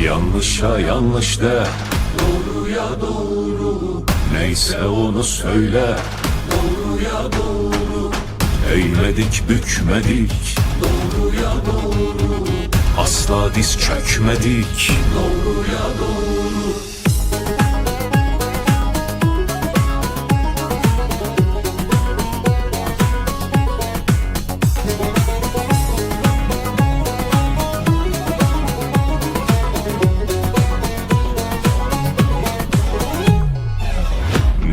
Yanlışa yanlış de. Doğruya doğru. Neyse onu söyle. Doğruya doğru. Eğmedik bükmedik. Doğruya doğru. Asla diz çökmedik. Doğru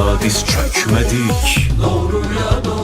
Asla diz çökmedik. Doğruya doğru